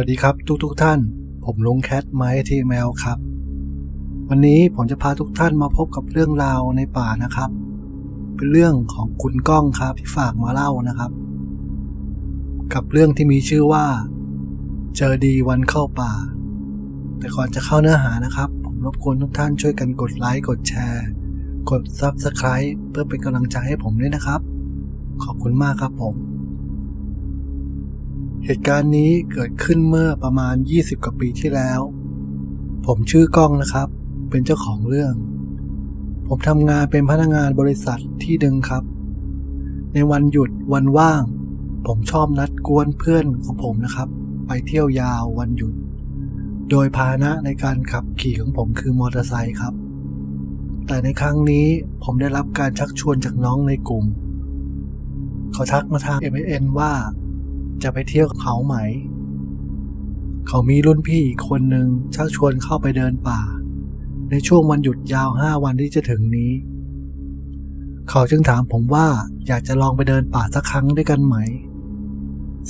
วัสดีครับทุกทุกท่าน ผมลุงแคทไมทีแมวครับ วันนี้ผมจะพาทุกท่านมาพบกับเรื่องราวในป่านะครับ เป็นเรื่องของคุณก้องครับที่ฝากมาเล่านะครับ กับเรื่องที่มีชื่อว่า เจอดีวันเข้าป่า แต่ก่อนจะเข้าเนื้อหานะครับ ผมรบกวนทุกท่านช่วยกันกดไลค์กดแชร์ กด Subscribe เพื่อเป็นกำลังใจให้ผมด้วยนะครับ ขอบคุณมากครับผม เหตุการณ์นี้เกิดขึ้นเมื่อประมาณ 20 กว่าปีที่แล้ว ผมชื่อก้องนะครับ เป็นเจ้าของเรื่อง ผมทำงานเป็นพนักงานบริษัทที่หนึ่งครับ ในวันหยุดวันว่าง ผมชอบนัดกวนเพื่อนของผมนะครับ ไปเที่ยวยาววันหยุด โดยพาหนะในการขับขี่ของผมคือมอเตอร์ไซค์ครับ แต่ในครั้งนี้ผมได้รับการชักชวนจากน้องในกลุ่ม เขาทักมาทาง m อ n ว่า จะไปเที่ยวเขาไหม เขามีรุ่นพี่อีกคนหนึ่งชักชวนเข้าไปเดินป่า ในช่วงวันหยุดยาวห้าวันที่จะถึงนี้ เขาจึงถามผมว่าอยากจะลองไปเดินป่าสักครั้งด้วยกันไหม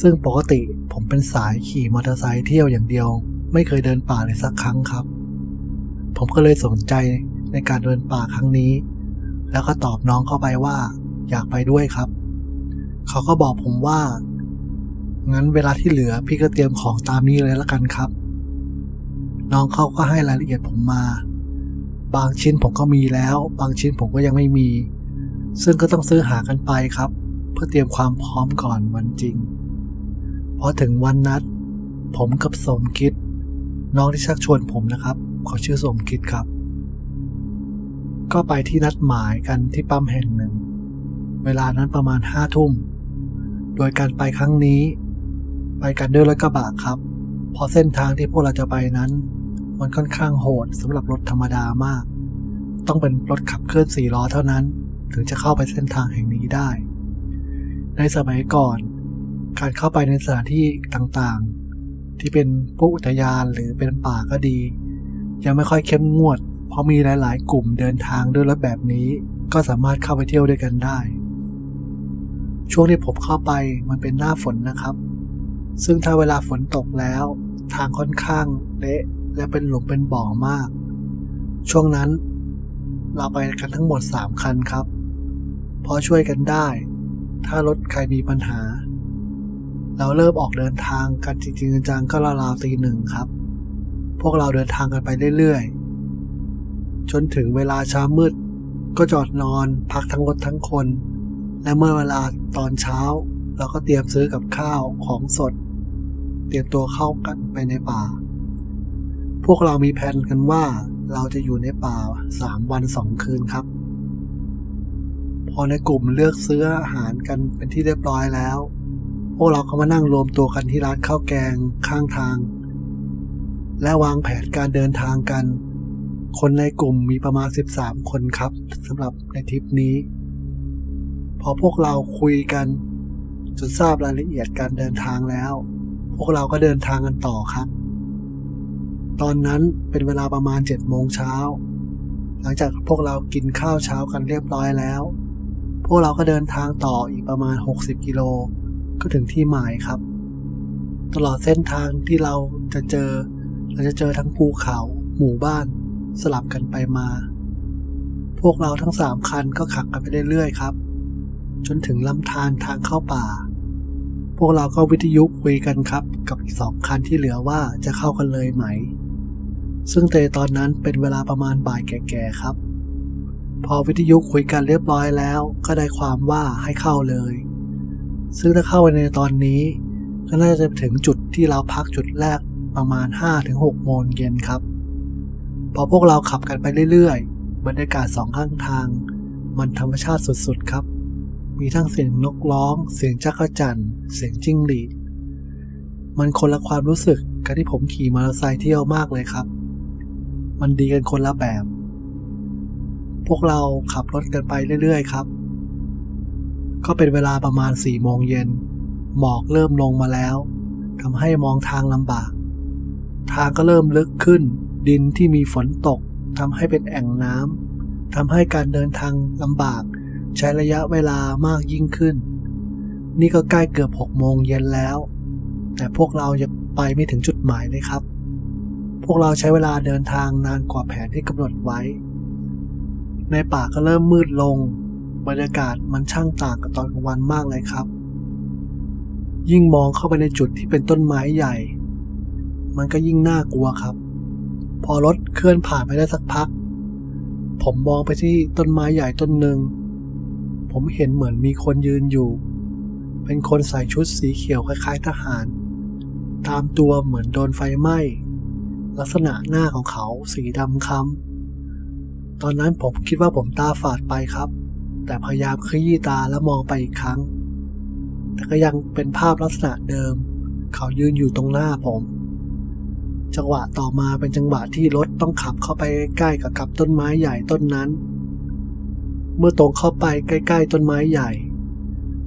ซึ่งปกติผมเป็นสายขี่มอเตอร์ไซค์เที่ยวอย่างเดียว ไม่เคยเดินป่าเลยสักครั้งครับ ผมก็เลยสนใจในการเดินป่าครั้งนี้ แล้วก็ตอบน้องเข้าไปว่า อยากไปด้วยครับ เขาก็บอกผมว่า งั้นเวลาที่เหลือพี่ก็เตรียมของตามนี้เลยละกันครับ น้องเขาก็ให้รายละเอียดผมมา บางชิ้นผมก็มีแล้ว บางชิ้นผมก็ยังไม่มี ซึ่งก็ต้องซื้อหากันไปครับ เพื่อเตรียมความพร้อมก่อนวันจริงพอถึงวันนัด ผมกับสมคิด น้องที่ชักชวนผมนะครับเขาชื่อสมคิดครับ ก็ไปที่นัดหมายกันที่ปั๊มแห่งหนึ่ง เวลานั้นประมาณห้าทุ่ม โดยการไปครั้งนี้ ไปกันด้วยรถกระบะครับ เพราะเส้นทางที่พวกเราจะไปนั้น มันค่อนข้างโหดสำหรับรถธรรมดามาก ต้องเป็นรถขับเคลื่อนสี่ล้อเท่านั้น ถึงจะเข้าไปเส้นทางแห่งนี้ได้ ในสมัยก่อน การเข้าไปในสถานที่ต่างๆ ที่เป็นพวกอุทยานหรือเป็นป่าก็ดี ยังไม่ค่อยเข้มงวด เพราะมีหลาย ๆ กลุ่มเดินทางด้วยรถแบบนี้ ก็สามารถเข้าไปเที่ยวด้วยกันได้ ช่วงที่ผมเข้าไปมันเป็นหน้าฝนนะครับ ซึ่งถ้าเวลาฝนตกแล้ว ทางค่อนข้างเละและเป็นหลุมเป็นบ่อมาก ช่วงนั้นเราไปกันทั้งหมด 3 คันครับ พอช่วยกันได้ ถ้ารถใครมีปัญหา เราเริ่มออกเดินทางกันจริงๆจังก็ราวๆตีหนึ่งครับ พวกเราเดินทางกันไปเรื่อยๆ จนถึงเวลาเช้ามืดก็จอดนอนพักทั้งรถทั้งคน และเมื่อเวลาตอนเช้า เราก็เตรียมซื้อกับข้าวของสด เตรียมตัวเข้ากันไปในป่า พวกเรามีแผนกันว่าเราจะอยู่ในป่าสามวันสองคืนครับ พอในกลุ่มเลือกซื้ออาหารกันเป็นที่เรียบร้อยแล้ว พวกเราก็มานั่งรวมตัวกันที่ร้านข้าวแกงข้างทาง และวางแผนการเดินทางกัน คนในกลุ่มมีประมาณ 13 คนครับสำหรับในทริปนี้ พอพวกเราคุยกันจนทราบรายละเอียดการเดินทางแล้ว พวกเราก็เดินทางกันต่อครับ ตอนนั้นเป็นเวลาประมาณ7จ็ดโมงเช้า หลังจากพวกเรากินข้าวเช้ากันเรียบร้อยแล้ว พวกเราก็เดินทางต่ออีกประมาณ 60 กิโล ก็ถึงที่หมายครับ ตลอดเส้นทางที่เราจะเจอ เราจะเจอทั้งภูเขา หมู่บ้าน สลับกันไปมา พวกเราทั้งสามคันก็ขับกันไปเรื่อยๆครับ จนถึงลำธารทางเข้าป่า พวกเราก็วิทยุคุยกันครับ กับอีกสองคันที่เหลือว่าจะเข้ากันเลยไหม ซึ่งเตตอนนั้นเป็นเวลาประมาณบ่ายแก่ๆครับ พอวิทยุคุยกันเรียบร้อยแล้ว ก็ได้ความว่าให้เข้าเลย ซึ่งถ้าเข้าไปในตอนนี้ ก็น่าจะถึงจุดที่เราพักจุดแรกประมาณ 5-6โมงเย็นครับ พอพวกเราขับกันไปเรื่อยๆบรรยากาศสองข้างทาง มันธรรมชาติสุดๆครับ มีทั้งเสียงนกร้อง เสียงจักรจั่นเสียงจิ้งหรีด มันคนละความรู้สึกกับที่ผมขี่มอเตอร์ไซค์เที่ยวมากเลยครับ มันดีกันคนละแบบ พวกเราขับรถกันไปเรื่อยๆครับ ก็เป็นเวลาประมาณ4ี่โมงเย็น หมอกเริ่มลงมาแล้วทำให้มองทางลำบาก ทางก็เริ่มลึกขึ้น ดินที่มีฝนตกทำให้เป็นแอ่งน้ำทำให้การเดินทางลำบาก ใช้ระยะเวลามากยิ่งขึ้น นี่ก็ใกล้เกือบหกโมงเย็นแล้ว แต่พวกเรายังไปไม่ถึงจุดหมายเลยครับ พวกเราใช้เวลาเดินทางนานกว่าแผนที่กำหนดไว้ ในป่าก็เริ่มมืดลง บรรยากาศมันช่างต่างกับตอนกลางวันมากเลยครับ ยิ่งมองเข้าไปในจุดที่เป็นต้นไม้ใหญ่ มันก็ยิ่งน่ากลัวครับ พอรถเคลื่อนผ่านไปได้สักพัก ผมมองไปที่ต้นไม้ใหญ่ต้นหนึ่ง ผมเห็นเหมือนมีคนยืนอยู่ เป็นคนใส่ชุดสีเขียวคล้ายๆทหาร ตามตัวเหมือนโดนไฟไหม้ ลักษณะหน้าของเขาสีดำคล้ำตอนนั้นผมคิดว่าผมตาฝาดไปครับ แต่พยายามขยี้ตาแล้วมองไปอีกครั้ง แต่ก็ยังเป็นภาพลักษณะเดิม เขายืนอยู่ตรงหน้าผม จังหวะต่อมาเป็นจังหวะที่รถต้องขับเข้าไปใกล้กับกับต้นไม้ใหญ่ต้นนั้น เมื่อตรงเข้าไปใกล้ๆต้นไม้ใหญ่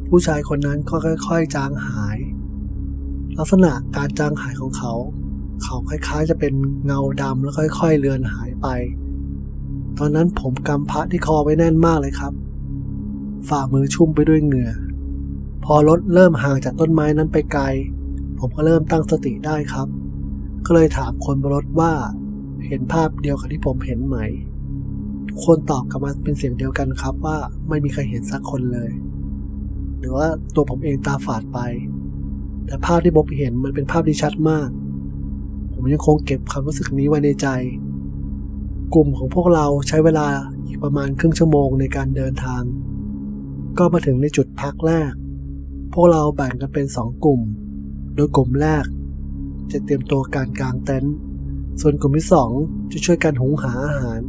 ผู้ชายคนนั้นก็ค่อยๆจางหาย ลักษณะการจางหายของเขา เขาคล้ายๆ จะเป็นเงาดำแล้วค่อยๆเลือนหายไป ตอนนั้นผมกำพระที่คอไว้แน่นมากเลยครับ ฝ่ามือชุ่มไปด้วยเหงื่อ พอรถเริ่มห่างจากต้นไม้นั้นไปไกล ผมก็เริ่มตั้งสติได้ครับ ก็เลยถามคนบนรถว่าเห็นภาพเดียวกับที่ผมเห็นไหม ทุกคนตอบกลับมาเป็นเสียงเดียวกันครับว่าไม่มีใครเห็นสักคนเลย หรือว่าตัวผมเองตาฝาดไป แต่ภาพที่ผมเห็นมันเป็นภาพที่ชัดมาก ผมยังคงเก็บความรู้สึกนี้ไว้ในใจ กลุ่มของพวกเราใช้เวลาอีกประมาณครึ่งชั่วโมงในการเดินทาง ก็มาถึงในจุดพักแรก พวกเราแบ่งกันเป็นสองกลุ่ม โดยกลุ่มแรก จะเตรียมตัวการกางเต็นท์ส่วนกลุ่มที่สองจะช่วยกันหุงหาอาหาร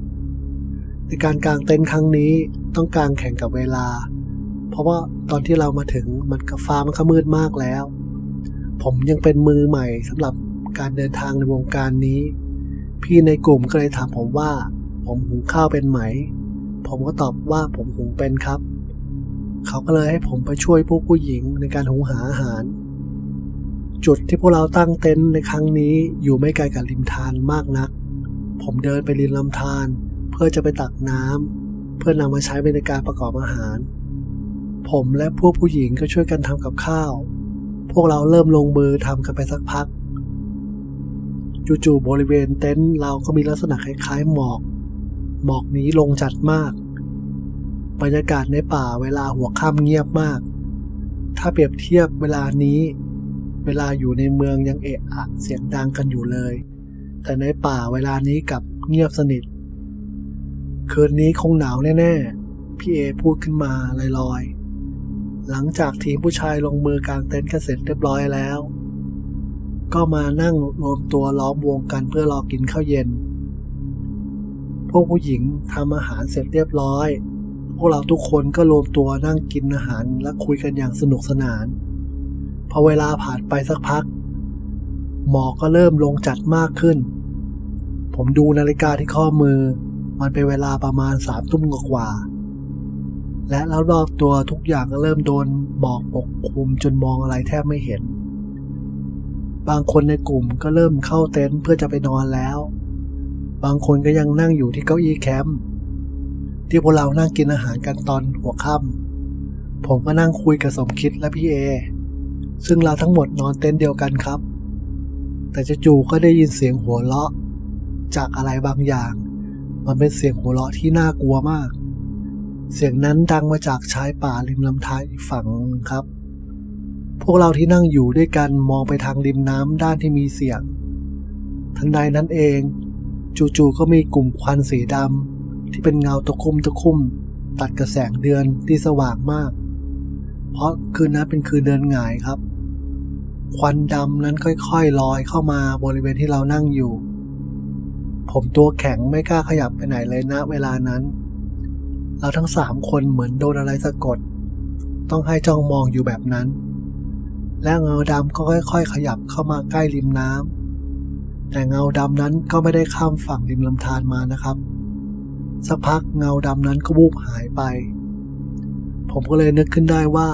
ในการกางเต็นท์ครั้งนี้ต้องกางแข่งกับเวลา เพราะว่าตอนที่เรามาถึงมันก็ฟ้ามันก็มืดมากแล้ว ผมยังเป็นมือใหม่สำหรับการเดินทางในวงการนี้ พี่ในกลุ่มก็เลยถามผมว่า ผมหุงข้าวเป็นไหม ผมก็ตอบว่าผมหุงเป็นครับ เขาก็เลยให้ผมไปช่วยพวกผู้หญิงในการหุงหาอาหาร จุดที่พวกเราตั้งเต็นท์ในครั้งนี้อยู่ไม่ไกลกับริมทานมากนัก ผมเดินไปริมลำธาร เพื่อจะไปตักน้ำเพื่อนำมาใช้ในการประกอบอาหาร ผมและพวกผู้หญิงก็ช่วยกันทำกับข้าว พวกเราเริ่มลงมือทำกันไปสักพักจู่ๆบริเวณเต็นท์เราก็มีลักษณะคล้ายๆหมอก หมอกนี้ลงจัดมาก บรรยากาศในป่าเวลาหัวค่ำเงียบมาก ถ้าเปรียบเทียบเวลานี้ เวลาอยู่ในเมืองยังเอะอะเสียงดังกันอยู่เลย แต่ในป่าเวลานี้กับเงียบสนิท คืนนี้คงหนาวแน่ๆ พี่เอพูดขึ้นมาลอยๆ หลังจากทีมผู้ชายลงมือกางเต็นท์กันเสร็จเรียบร้อยแล้ว ก็มานั่งรวมตัวล้อมวงกันเพื่อรอกินข้าวเย็น พวกผู้หญิงทำอาหารเสร็จเรียบร้อย พวกเราทุกคนก็รวมตัวนั่งกินอาหารและคุยกันอย่างสนุกสนาน พอเวลาผ่านไปสักพัก หมอกก็เริ่มลงจัดมากขึ้น ผมดูนาฬิกาที่ข้อมือ มันเป็นเวลาประมาณสามทุ่มกว่าๆและรอบๆตัวทุกอย่างก็เริ่มโดนหมอกปกคลุมจนมองอะไรแทบไม่เห็น บางคนในกลุ่มก็เริ่มเข้าเต็นท์เพื่อจะไปนอนแล้ว บางคนก็ยังนั่งอยู่ที่เก้าอี้แคมป์ที่พวกเรานั่งกินอาหารกันตอนหัวค่ำผมก็นั่งคุยกับสมคิดและพี่เอ ซึ่งเราทั้งหมดนอนเต็นท์เดียวกันครับ แต่จู่ๆก็ได้ยินเสียงหัวเราะ จากอะไรบางอย่าง มันเป็นเสียงหัวเราะที่น่ากลัวมาก เสียงนั้นดังมาจากชายป่าริมลำธารอีกฝั่งครับ พวกเราที่นั่งอยู่ด้วยกันมองไปทางริมน้ำด้านที่มีเสียง ทันใดนั้นเอง จู่ๆก็มีกลุ่มควันสีดำที่เป็นเงาตะคุ่มตะคุ่มตัดกระแสงเดือนที่สว่างมาก เพราะคืนนั้นเป็นคืนเดือนหงายครับ ควันดำนั้นค่อยๆลอยเข้ามาบริเวณที่เรานั่งอยู่ ผมตัวแข็งไม่กล้าขยับไปไหนเลยณเวลานั้น เราทั้งสามคนเหมือนโดนอะไรสะกด ต้องให้จ้องมองอยู่แบบนั้น และเงาดำก็ค่อยๆ ขยับเข้ามาใกล้ริมน้ำแต่เงาดำนั้นก็ไม่ได้ข้ามฝั่งริมลำธารมานะครับ สักพักเงาดำนั้นก็วูบหายไป ผมก็เลยนึกขึ้นได้ว่า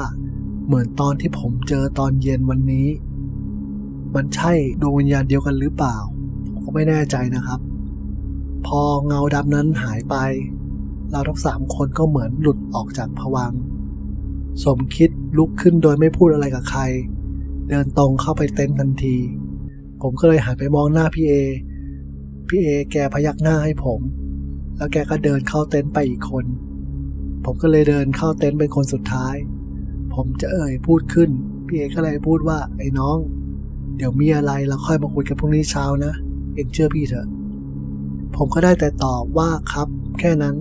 เหมือนตอนที่ผมเจอตอนเย็นวันนี้ มันใช่ดวงวิญญาณเดียวกันหรือเปล่า ผมก็ไม่แน่ใจนะครับ พอเงาดำนั้นหายไป เราทั้งสามคนก็เหมือนหลุดออกจากผวัง สมคิดลุกขึ้นโดยไม่พูดอะไรกับใคร เดินตรงเข้าไปเต็นท์ทันที ผมก็เลยหันไปมองหน้าพี่เอ พี่เอแกพยักหน้าให้ผม แล้วแกก็เดินเข้าเต็นท์ไปอีกคน ผมก็เลยเดินเข้าเต็นท์เป็นคนสุดท้าย ผมจะเอ่ยพูดขึ้น พี่เอก็เลยพูดว่าไอ้น้อง เดี๋ยวมีอะไรเราค่อยมาคุยกันพรุ่งนี้เช้านะ เองเชื่อพี่เถอะ ผมก็ได้แต่ตอบว่าครับ แค่นั้น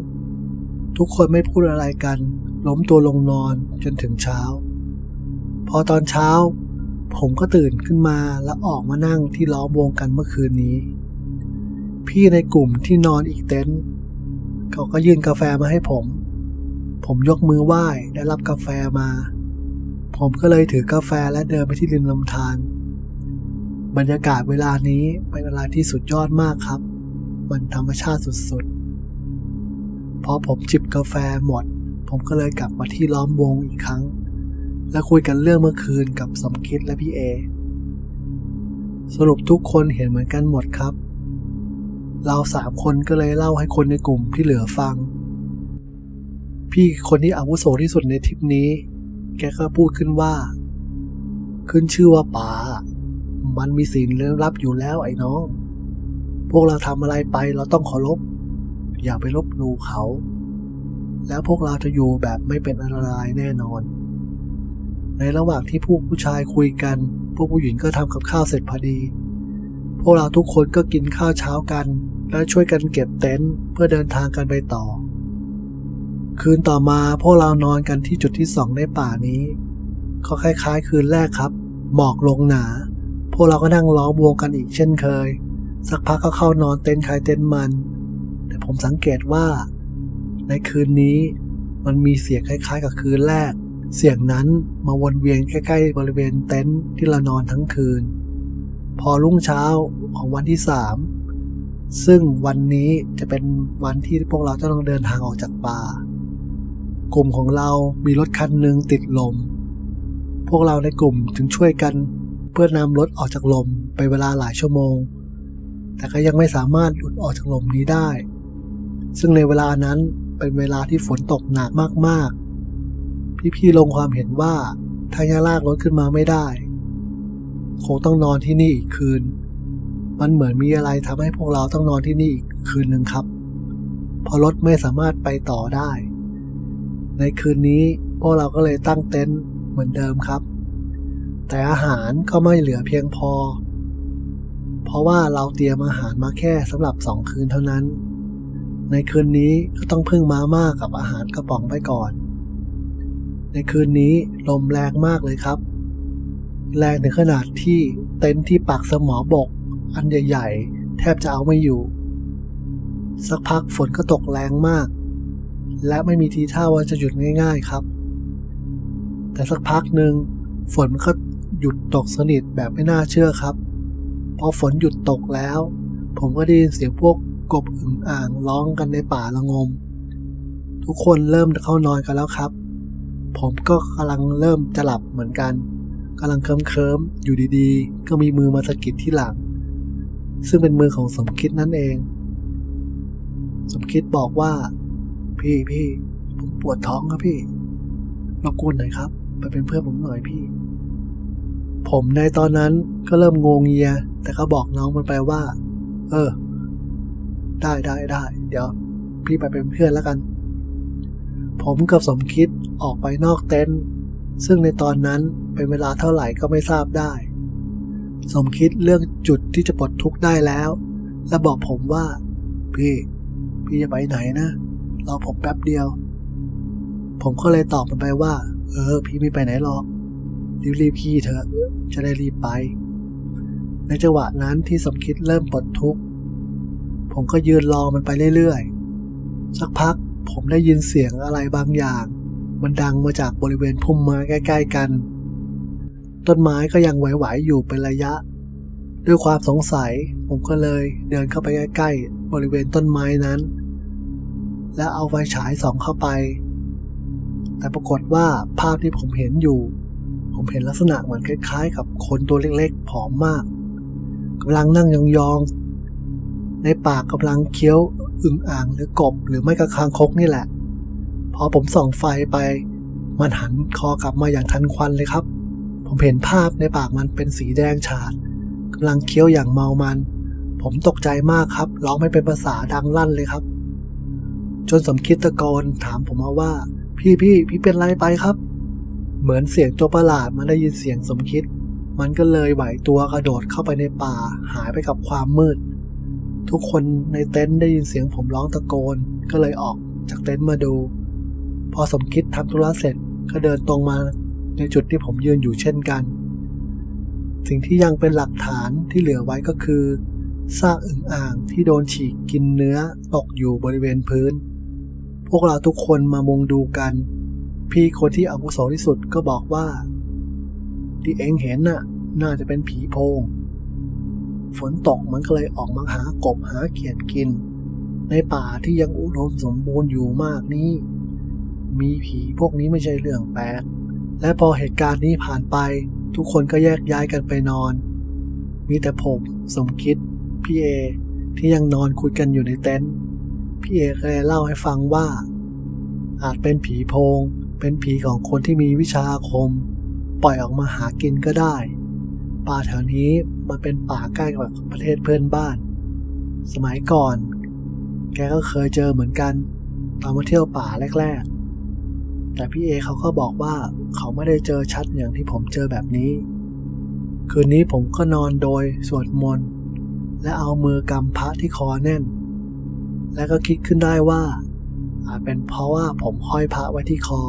ทุกคนไม่พูดอะไรกัน ล้มตัวลงนอนจนถึงเช้า พอตอนเช้า ผมก็ตื่นขึ้นมาแล้วออกมานั่งที่ล้อมวงกันเมื่อคืนนี้ พี่ในกลุ่มที่นอนอีกเต็นท์เขาก็ยื่นกาแฟมาให้ผม ผมยกมือไหว้ได้รับกาแฟมา ผมก็เลยถือกาแฟและเดินไปที่ริมลำธารบรรยากาศเวลานี้เป็นอะไรที่สุดยอดมากครับ มันธรรมชาติสุดๆ พอผมจิบกาแฟหมด ผมก็เลยกลับมาที่ล้อมวงอีกครั้ง และคุยกันเรื่องเมื่อคืนกับสมคิดและพี่เอ สรุปทุกคนเห็นเหมือนกันหมดครับ เราสามคนก็เลยเล่าให้คนในกลุ่มที่เหลือฟัง พี่คนที่อาวุโสที่สุดในทริปนี้ แกก็พูดขึ้นว่า ขึ้นชื่อว่าป่ามันมีสิ่งลึกลับอยู่แล้วไอ้น้อง พวกเราทำอะไรไปเราต้องเคารพ อย่าไปลบหลู่เขา แล้วพวกเราจะอยู่แบบไม่เป็นอันตรายแน่นอน ในระหว่างที่พวกผู้ชายคุยกัน พวกผู้หญิงก็ทำกับข้าวเสร็จพอดี พวกเราทุกคนก็กินข้าวเช้ากัน แล้วช่วยกันเก็บเต็นท์เพื่อเดินทางกันไปต่อ คืนต่อมาพวกเรานอนกันที่จุดที่สองในป่านี้ ก็คล้ายๆ คืนแรกครับ หมอกลงหนา พวกเราก็นั่งล้อมวงกันอีกเช่นเคย สักพักก็เข้านอนเต็นท์ใครเต็นท์มัน แต่ผมสังเกตว่า ในคืนนี้มันมีเสียงคล้ายๆ กับคืนแรก เสียงนั้นมาวนเวียนใกล้ๆ บริเวณเต็นท์ที่เรานอนทั้งคืน พอรุ่งเช้าของวันที่สามซึ่งวันนี้จะเป็นวันที่พวกเราจะต้องเดินทางออกจากป่า กลุ่มของเรามีรถคันหนึ่งติดลม พวกเราในกลุ่มจึงช่วยกันเพื่อนำรถออกจากลมไปเวลาหลายชั่วโมง แต่ก็ยังไม่สามารถหลุดออกจากลมนี้ได้ ซึ่งในเวลานั้นเป็นเวลาที่ฝนตกหนักมากๆ พี่ๆลงความเห็นว่าถ้ายังลากรถขึ้นมาไม่ได้ คงต้องนอนที่นี่อีกคืน มันเหมือนมีอะไรทำให้พวกเราต้องนอนที่นี่อีกคืนหนึ่งครับ เพราะรถไม่สามารถไปต่อได้ ในคืนนี้พวกเราก็เลยตั้งเต็นท์เหมือนเดิมครับ แต่อาหารก็ไม่เหลือเพียงพอ เพราะว่าเราเตรียมอาหารมาแค่สำหรับสองคืนเท่านั้น ในคืนนี้ก็ต้องพึ่งมาม่ากับอาหารกระป๋องไปก่อน ในคืนนี้ลมแรงมากเลยครับ แรงถึงขนาดที่เต็นท์ที่ปักสมอบก อันใหญ่ ๆ แทบจะเอาไม่อยู่ สักพักฝนก็ตกแรงมาก และไม่มีทีท่าว่าจะหยุดง่าย ๆครับ แต่สักพักหนึ่งฝนมันก็หยุดตกสนิทแบบไม่น่าเชื่อครับ พอฝนหยุดตกแล้ว ผมก็ได้ยินเสียงพวกกบอึ่งอ่างร้องกันในป่าละงม ทุกคนเริ่มเข้านอนกันแล้วครับ ผมก็กำลังเริ่มจะหลับเหมือนกันกำลังเคลิ้มๆอยู่ดีๆ ก็มีมือมาสะกิดที่หลัง ซึ่งเป็นมือของสมคิดนั่นเอง สมคิดบอกว่า พี่พี่ผมปวดท้องครับพี่รบกวนหน่อยครับ ไปเป็นเพื่อนผมหน่อยพี่ ผมในตอนนั้นก็เริ่มงงเงีย แต่ก็บอกน้องมันไปว่า เออ ได้ได้ได้ เดี๋ยว พี่ไปเป็นเพื่อนแล้วกัน ผมกับสมคิดออกไปนอกเต็นท์ซึ่งในตอนนั้นเป็นเวลาเท่าไหร่ก็ไม่ทราบได้ สมคิดเรื่องจุดที่จะปลดทุกข์ได้แล้ว และบอกผมว่า พี่ พี่จะไปไหนนะรอผมแป๊บเดียว ผมก็เลยตอบมันไปว่า เออ พี่ไม่ไปไหนหรอกรีบๆพี่เถอะ จะได้รีบไป ในจังหวะนั้นที่สมคิดเริ่มปลดทุกข์ ผมก็ยืนรอมันไปเรื่อยๆ สักพักผมได้ยินเสียงอะไรบางอย่าง มันดังมาจากบริเวณพุ่มไม้ใกล้ ๆ กัน ต้นไม้ก็ยังไหวๆอยู่เป็นระยะ ด้วยความสงสัยผมก็เลยเดินเข้าไปใกล้ๆ บริเวณต้นไม้นั้น และเอาไฟฉายส่องเข้าไป แต่ปรากฏว่าภาพที่ผมเห็นอยู่ ผมเห็นลักษณะเหมือนคล้ายๆ กับคนตัวเล็กๆผอมมากกำลังนั่งยองๆ ในปากกำลังเคี้ยวอึ่งอ่างหรือกบหรือไม่ก็คางคกนี่แหละ พอผมส่องไฟไปมันหันคอกลับมาอย่างทันควันเลยครับ ผมเห็นภาพในปากมันเป็นสีแดงฉาดกำลังเคี้ยวอย่างเมามัน ผมตกใจมากครับร้องไม่เป็นภาษาดังลั่นเลยครับ จนสมคิดตะโกนถามผมมาว่า พี่พี่พี่เป็นไรไปครับ เหมือนเสียงตัวประหลาดมันได้ยินเสียงสมคิด มันก็เลยไหวตัวกระโดดเข้าไปในป่าหายไปกับความมืด ทุกคนในเต็นท์ได้ยินเสียงผมร้องตะโกนก็เลยออกจากเต็นท์มาดู พอสมคิดทำธุระเสร็จก็เดินตรงมาในจุดที่ผมยืนอยู่เช่นกัน สิ่งที่ยังเป็นหลักฐานที่เหลือไว้ก็คือซากอึ่งอ่างที่โดนฉีกกินเนื้อตกอยู่บริเวณพื้น พวกเราทุกคนมามุงดูกัน พี่คนที่อาวุโสที่สุดก็บอกว่า ที่เองเห็นน่ะ น่าจะเป็นผีโพง ฝนตกมันก็เลยออกมาหากบหาเขียดกิน ในป่าที่ยังอุดมสมบูรณ์อยู่มากนี้ มีผีพวกนี้ไม่ใช่เรื่องแปลก และพอเหตุการณ์นี้ผ่านไป ทุกคนก็แยกย้ายกันไปนอน มีแต่ผมสมคิด พี่เอ ที่ยังนอนคุยกันอยู่ในเต็นท์พี่เอเคยเล่าให้ฟังว่า อาจเป็นผีโพง เป็นผีของคนที่มีวิชาอาคม ปล่อยออกมาหากินก็ได้ ป่าแถวนี้มันเป็นป่าใกล้กับประเทศเพื่อนบ้าน สมัยก่อน แกก็เคยเจอเหมือนกัน ตอนมาเที่ยวป่าแรก ๆ แต่พี่เอเขาก็บอกว่าเขาไม่ได้เจอชัดอย่างที่ผมเจอแบบนี้ คืนนี้ผมก็นอนโดยสวดมนต์และเอามือกำพระที่คอแน่น และก็คิดขึ้นได้ว่า อาจเป็นเพราะว่าผมห้อยพระไว้ที่คอ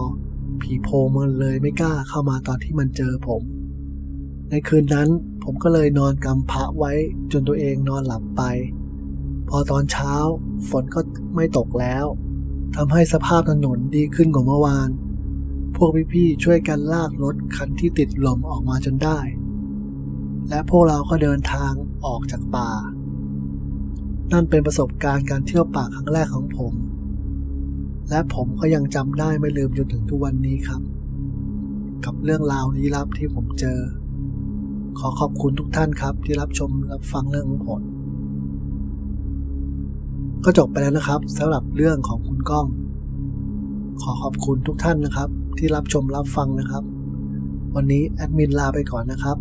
ผีโพงมันเลยไม่กล้าเข้ามาตอนที่มันเจอผม ในคืนนั้นผมก็เลยนอนกำพระไว้จนตัวเองนอนหลับไป พอตอนเช้าฝนก็ไม่ตกแล้วทำให้สภาพถนนดีขึ้นกว่าเมื่อวาน พวกพี่ๆช่วยกันลากรถคันที่ติดลมออกมาจนได้ และพวกเราก็เดินทางออกจากป่า นั่นเป็นประสบการณ์การเที่ยวป่าครั้งแรกของผม และผมก็ยังจำได้ไม่ลืมจนถึงทุกวันนี้ครับ กับเรื่องราวลี้ลับที่ผมเจอ ขอขอบคุณทุกท่านครับที่รับชมรับฟังเรื่องของผมก็จบไปแล้วนะครับสำหรับเรื่องของคุณก้อง ขอขอบคุณทุกท่านนะครับ ที่รับชมรับฟังนะครับ วันนี้แอดมินลาไปก่อนนะครับ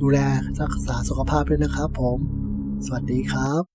ดูแลรักษาสุขภาพด้วยนะครับผม สวัสดีครับ